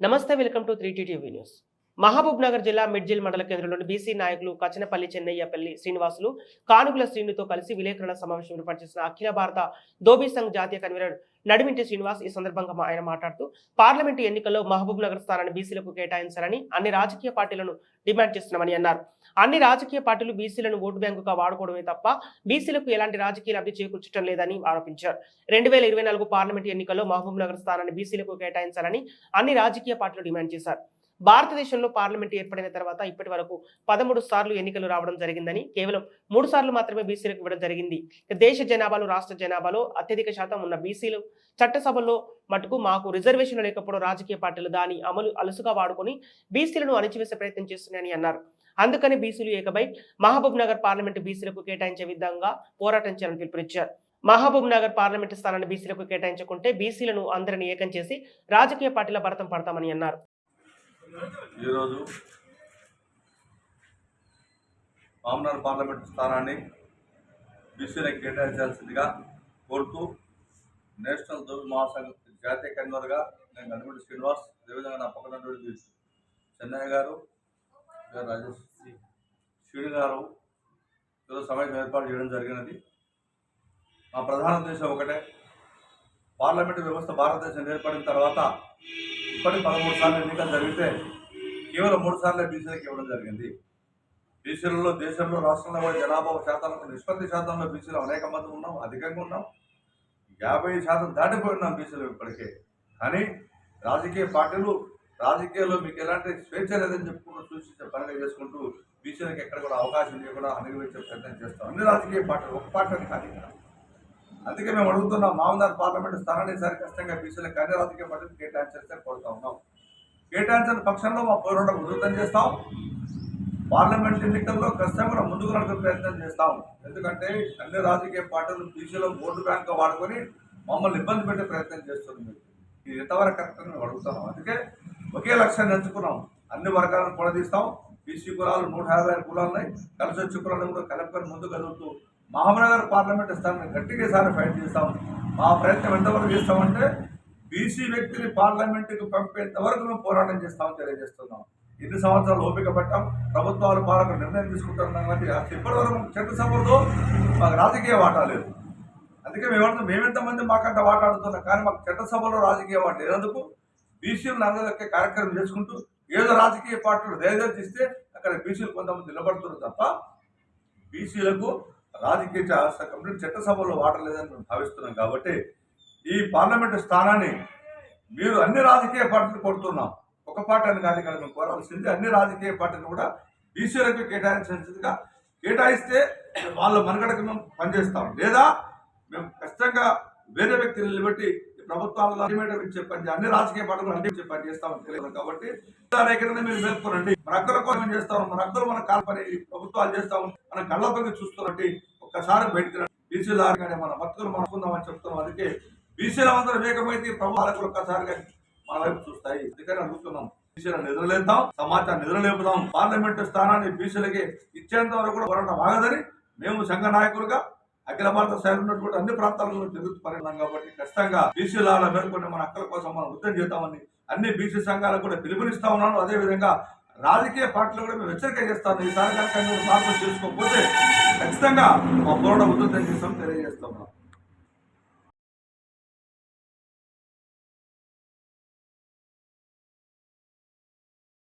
నమస్తే welcome to three TV news Mahabub Nagar జిల్లా మిడ్జిల్ మండల కేంద్రంలోని బీసీ నాయకులు కచనపల్లి చెన్నయ్యపల్లి శ్రీనివాసులు కానుగుల శ్రీనుతో కలిసి విలేకరుల సమావేశం ఏర్పాటు చేసిన అఖిల భారత దోబీ సంఘ్ జాతీయ కన్వీనర్ నడిమింటి శ్రీనివాస్ ఈ సందర్భంగా ఆయన మాట్లాడుతూ పార్లమెంటు ఎన్నికల్లో మహబూబ్ నగర్ స్థానాన్ని బీసీలకు కేటాయించాలని అన్ని రాజకీయ పార్టీలను డిమాండ్ చేస్తున్నామని అన్నారు. అన్ని రాజకీయ పార్టీలు బీసీలను ఓటు బ్యాంకుగా వాడుకోవడమే తప్ప బీసీలకు ఎలాంటి రాజకీయ లబ్ధి చేకూర్చడం లేదని ఆరోపించారు. రెండు వేల ఇరవై నాలుగు పార్లమెంటు ఎన్నికల్లో మహబూబ్ నగర్ స్థానాన్ని బీసీలకు కేటాయించాలని అన్ని రాజకీయ పార్టీలు డిమాండ్ చేశారు. భారతదేశంలో పార్లమెంట్ ఏర్పడిన తర్వాత ఇప్పటి వరకు పదమూడు సార్లు ఎన్నికలు రావడం జరిగిందని కేవలం మూడు సార్లు మాత్రమే బీసీలకు ఇవ్వడం జరిగింది. దేశ జనాభాలో రాష్ట్ర జనాభాలో అత్యధిక శాతం ఉన్న బీసీలు చట్టసభలో మటుకు మాకు రిజర్వేషన్లు లేకపోవడం రాజకీయ పార్టీలు దాని అమలు అలుసుగా వాడుకొని బీసీలను అణిచివేసే ప్రయత్నం చేస్తున్నాయని అన్నారు. అందుకని బీసీలు ఏకమై మహబూబ్ నగర్ పార్లమెంటు బీసీలకు కేటాయించే విధంగా పోరాటం చేయాలని పిలుపునిచ్చారు. మహబూబ్ నగర్ పార్లమెంటు స్థానాన్ని బీసీలకు కేటాయించకుంటే బీసీలను అందరిని ఏకం చేసి రాజకీయ పార్టీల భరతం పడతామని అన్నారు. ఈరోజు మామనాడు పార్లమెంటు స్థానాన్ని బీసీలకు కేటాయించాల్సిందిగా కోరుతూ నేషనల్ దోబి మహాసంఘ జాతీయ కన్వీనర్గా నేను గణపతి శ్రీనివాస్ అదేవిధంగా నా పక్కన చెన్నయ్య గారు రాజేష్ శివుడి గారు ఈరోజు సమావేశం ఏర్పాటు చేయడం జరిగినది. మా ప్రధాన ఉద్దేశం ఒకటే పార్లమెంటు వ్యవస్థ భారతదేశం ఏర్పడిన తర్వాత ఇప్పటికి పదమూడు సార్లు ఎన్నికలు జరిగితే కేవలం మూడు సార్లు బీసీలకు ఇవ్వడం జరిగింది. బీసీలలో దేశంలో రాష్ట్రంలో కూడా జనాభా శాతాలకు నిష్పత్తి శాతంలో బీసీలు అనేక మంది ఉన్నాం అధికంగా ఉన్నాం. యాభై శాతం దాటిపోయినాం బీసీలు ఇప్పటికే. కానీ రాజకీయ పార్టీలు రాజకీయాల్లో మీకు ఎలాంటి స్వేచ్ఛ లేదని చెప్పుకుంటూ సూచించే పనిగా చేసుకుంటూ బీసీలకు ఎక్కడ కూడా అవకాశం లేకుండా అనుభవించే ప్రయత్నం చేస్తాం. అన్ని రాజకీయ పార్టీలు ఒక పార్టీ కానీ అందుకే మేము అడుగుతున్నాం మామదార్ పార్లమెంట్ స్థానాన్ని ఈసారి కష్టంగా బీసీలకు అన్ని రాజకీయ పార్టీలు కేటాయించేస్తే కోరుతా ఉన్నాం కేటాయించిన పక్షంలో మా పోరాటం ఉధృతం చేస్తాం. పార్లమెంట్ ఎన్నికల్లో కష్టంగా ముందుకు నడిపే ప్రయత్నం చేస్తాం. ఎందుకంటే అన్ని రాజకీయ పార్టీలు బీసీలో ఓటు బ్యాంక్ వాడుకొని మమ్మల్ని ఇబ్బంది పెట్టే ప్రయత్నం చేస్తుంది. ఇది ఎంతవరకు కరెక్ట్ మేము అడుగుతున్నాం. అందుకే ఒకే లక్ష్యాన్ని ఎంచుకున్నాం. అన్ని వర్గాలను కూడదీస్తాం బీసీ కులాలు నూట యాభై ఆరు కులాలు ఉన్నాయి. కలిసి వచ్చే కులాలను కూడా కలుపుకొని ముందుకు కదులుతూ మహబూబ్నగర్ పార్లమెంట్ స్థానాన్ని గట్టిగా ఈసారి ఫైట్ చేస్తాం మా ప్రయత్నం ఎంతవరకు చేస్తామంటే బీసీ వ్యక్తిని పార్లమెంటుకు పంపేంత వరకు మేము పోరాటం చేస్తామని తెలియజేస్తున్నాం. ఎన్ని సంవత్సరాలు ఓపిక పట్టాం ప్రభుత్వాలు పాలకు నిర్ణయం తీసుకుంటున్నాం కాబట్టి ఇప్పటి వరకు చట్టసభలో మాకు రాజకీయ వాటా లేదు. అందుకే మేము మేమెంతమంది మాకంత వాటాడుతున్నాం కానీ మాకు చట్టసభలో రాజకీయ వాటా లేనందుకు బీసీలు నగలెక్కే కార్యక్రమం చేసుకుంటూ ఏదో రాజకీయ పార్టీలు దయచేస్తే అక్కడ బీసీలు కొంతమంది నిలబడుతున్నారు తప్ప బీసీలకు రాజకీయ చ- కంప్లీట్ చట్టసభలో వాటర్ లేదని మేము భావిస్తున్నాం కాబట్టి ఈ పార్లమెంటు స్థానాన్ని మీరు అన్ని రాజకీయ పార్టీలు కొడుతున్నాం ఒక పార్టీ అని కాదు ఇక్కడ మేము కోరాల్సింది అన్ని రాజకీయ పార్టీలు కూడా బీసీలకు కేటాయించాల్సిందిగా కేటాయిస్తే వాళ్ళ మనగడకు మేము పనిచేస్తాం. లేదా మేము ఖచ్చితంగా వేరే వ్యక్తిని నిలబెట్టి ప్రభుత్వాలలో అల్టిమేటం ఇచ్చే పని అన్ని రాజకీయ పార్టీలు అన్ని ఇచ్చే పని చేస్తామని తెలియదు కాబట్టి ఎక్కడైనా మీరు మేల్కొనండి. మన హక్కుల కోసం చేస్తాం మన హక్కులు మన కాల్పని ప్రభుత్వాలు చేస్తాం మన కళ్ళపై చూస్తున్నట్టు ఒక్కసారి బయటికి రండి. బీసీలు మన బతుకులు మనకుందామని చెప్తున్నాం. అందుకే బీసీల అందరూ వేగమైతే ప్రభుత్వాలకు ఒక్కసారిగా మన వైపు చూస్తాయి. అందుకని అడుగుతున్నాం. బీసీల నిద్రలేద్దాం సమాచారం నిద్రలేపుదాం. పార్లమెంటు స్థానాన్ని బీసీలకి ఇచ్చేంత వరకు కూడా పోరాటం ఆగదని మేము సంఘ నాయకులుగా అఖిల భారత స్థాయిలో ఉన్నటువంటి అన్ని ప్రాంతాలలో తిరుగుతూ పరిణామం కాబట్టి ఖచ్చితంగా బీసీల మేల్కొని మన అక్కల కోసం మనం ఉద్యమం చేద్దామని అన్ని బీసీ సంఘాలకు కూడా పిలుపునిస్తా ఉన్నాను. అదేవిధంగా రాజకీయ పార్టీలు కూడా మేము హెచ్చరిక చేస్తాను. ఈసారి కనుక మార్పులు చేసుకోకపోతే ఖచ్చితంగా మా పోరాటం ఉద్యమం చేస్తామని తెలియజేస్తున్నాం